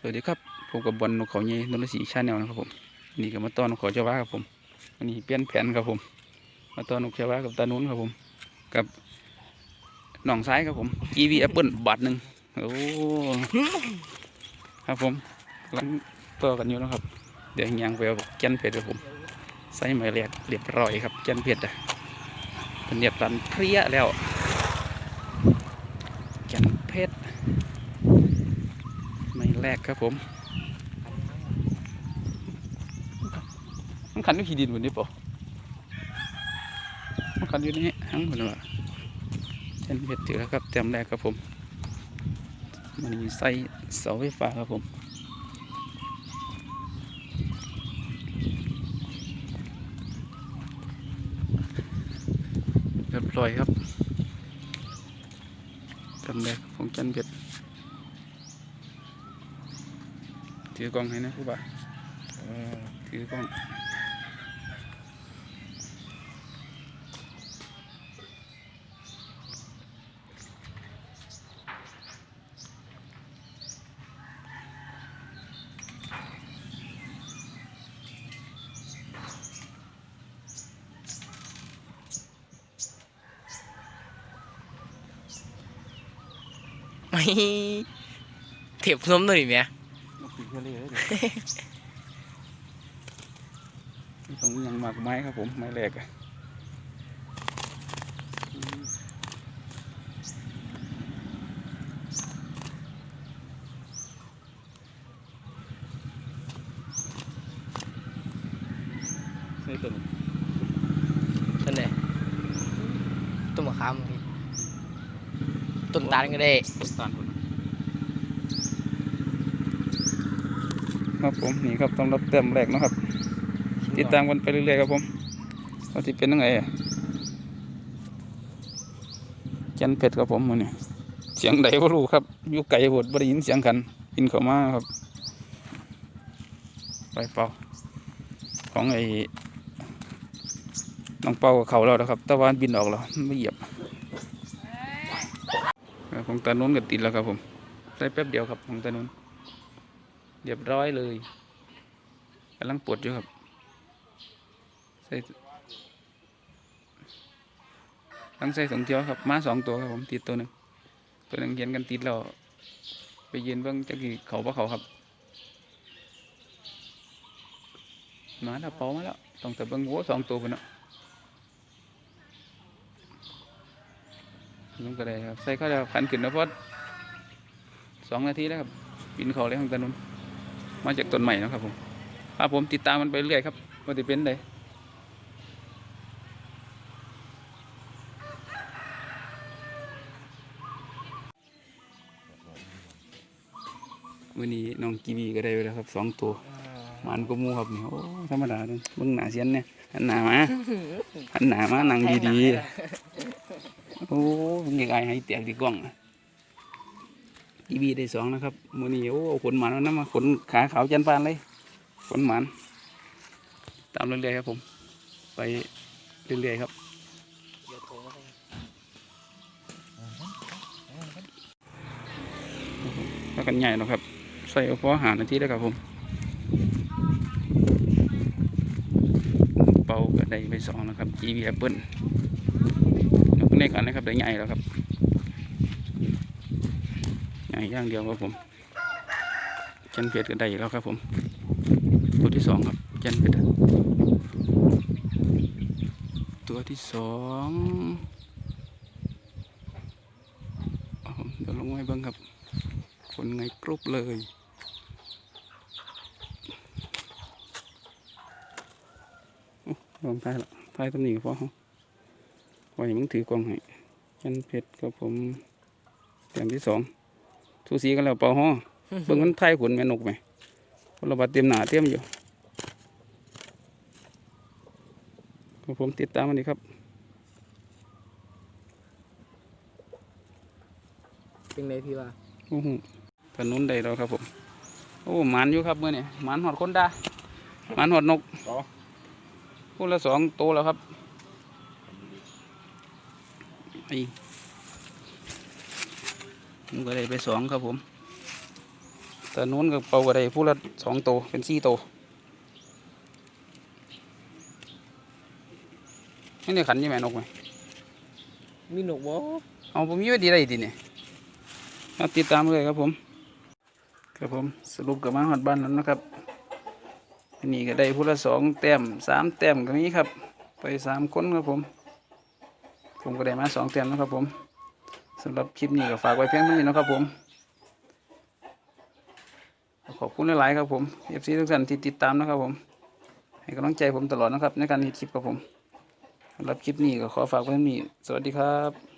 สวัสดีครับผมกับบอลนกเขาใหญ่นนทศรีชาแนลนะครับผมนี่ก็มาต้อนนกเขาเจ้าว่าครับผมวันนี้เปลี่ยนแผนครับผม มาต้อนนกเจ้าว่ากับตานุ้นครับผม กับหนองซ้ายครับผมกีวีแอปเปิลบาทหนึ่งโอ้ครับผมกำลังต่อกันอยู่นะครับ เดี๋ยวยังไปเอาแกนเพชรครับผมใส่ไม้แรกเรียบร้อยครับแกนเพชรอะเป็นเรียบรันเพรียแล้วแกนเพชร แรกครับผมมันขันอยู่ขี้ดินวันนี้ปะมันขันอยู่นี่ทั้งหมดเลยวะเช่นเพชรเจอแล้วครับเต็มแรกครับผม มันมีไส้เสาไฟฟ้าครับผมเรียบร้อยครับเต็มแรกของจันเพชร ถือกล้องให้นะครูบาถือกล้องไม่เทียบนมหน่อยไหม นกปีกทะเลเลยนี่ตรงนี้ยังหมากไม้ครับผมไม้แรกอะอืมใส่ตัวนี้ต้นไหนต้นมะขามพี่ต้นตาลก็ได้ต้นตาลพุ่น ครับผมนี่ครับสำหรับเต็มแรกนะครับ ติดตามกันไปเรื่อยๆครับผมว่าที่เป็นยังไงอะจันเผ็ดครับผมมันนี่เสียงใดก็รู้ครับอยู่ไกลบดบ่ได้ยินเสียงกันกินเข้ามาครับ ไปเป่าของไอ้น้องเป่ากับเขาแล้วนะครับตะวันบินออกแล้วไม่เหยียบของตานุ้นก็ติดแล้วครับผม ได้แป๊บเดียวครับของตานุ้น เรียบร้อยเลยกำลังปวดอยู่ครับใส่ตั้งใส่สองเที่ยวครับมาสองตัวครับผมติดตัวหนึ่งตัวหนึ่งเย็นกันติดแล้วไปยืนเบิ่งจะกี่เขาปะเขาครับมาแล้วเป่ามาแล้วต้องแต่เบิ่งโว้สองตัวคนเนาะลุงก็ได้ครับใส่เข้าแล้วขันขึ้นนะพอดสองนาทีแล้วครับบินเขาเลยของตะนุน มาจากต้นใหม่นาะครับผมครับผมติดตามมันไปเรื่อยครับว่าจะเป็นไดวันนี้น้องกีบีก็ได้ไปแล้วครับสองตัวหมันก็มูครับนี่โอ้ธรรมดาเลยเบิ่งหน้าเสียนเนี่ยหันหน้ามาหันหน้ามานั่งดีๆโอ้ผมอยากอายให้เตียกดีกล้อง อะกีบีได้สองนะครับมือนี้โอ้ขนหมันน้ำมาขนขาขาวจันปานเลยขนหมันตามเรื่อยๆครับผม ไปเรื่อยๆครับแล้วกันใหญ่นะครับ ใส่เอาพอหานาทีแล้วครับผม เป่าก็ได้ไปสองนะครับ GV Apple นกในกันนะครับได้ใหญ่แล้วครับ ใหญ่อย่างเดียวครับผมเจนเพชรก็ได้แล้วครับผมตัวที่สองครับเจนเพชรตัวที่สองเดี๋ยวลงไว้บ้างครับ คนไงกรุบเลยลองทายละทายตำหนิกับพ่อเขาไว้มึงถือกล้องให้จันเพชรกับผมแต้มที่สอง ทูสีกันแล้วเปล่าฮ้อเบิ่งมันทายขนแม่นกไหมคนละบาดเตรียมหนาเตรียมอยู่กับผมติดตามมันดีครับ เป็นไงพี่ว่าโอ้โหถนนใดเราครับผม โอ้หมันอยู่ครับเมื่อนี่หมันหอดคนดาหมันหอดนกพูดละสองตัวแล้วครับไอ้ ผมก็ได้ไปสองครับผมแต่นู้นก็เป่าก็ได้ผู้ละสองโตวเป็นสี่โตวนี่เนี่ยขันยี่แม่นกไหมมีหนกบ่เอาผมมีไว้ดีไรดีเนี่ยมาติดตามเลยครับผม ครับผมสรุปกับมาหอดบ้านแล้วนะครับอันนี้ก็ได้ผู้ละสองแต้มสามแต้มก็มีครับ ไปสามคนครับผม ผมก็ได้มาสองแต้มนะครับผมสำหรับคลิปนี้ก็ฝากไว้เพียงเท่านี้นะครับผม ขอบคุณหลายๆครับผมเอฟซีทุกท่านที่ติดตามนะครับผม ให้กำลังใจผมตลอดนะครับ ในการเฮ็ดคลิปครับผมสำหรับคลิปนี้ก็ขอฝากไว้เท่านี้ สวัสดีครับ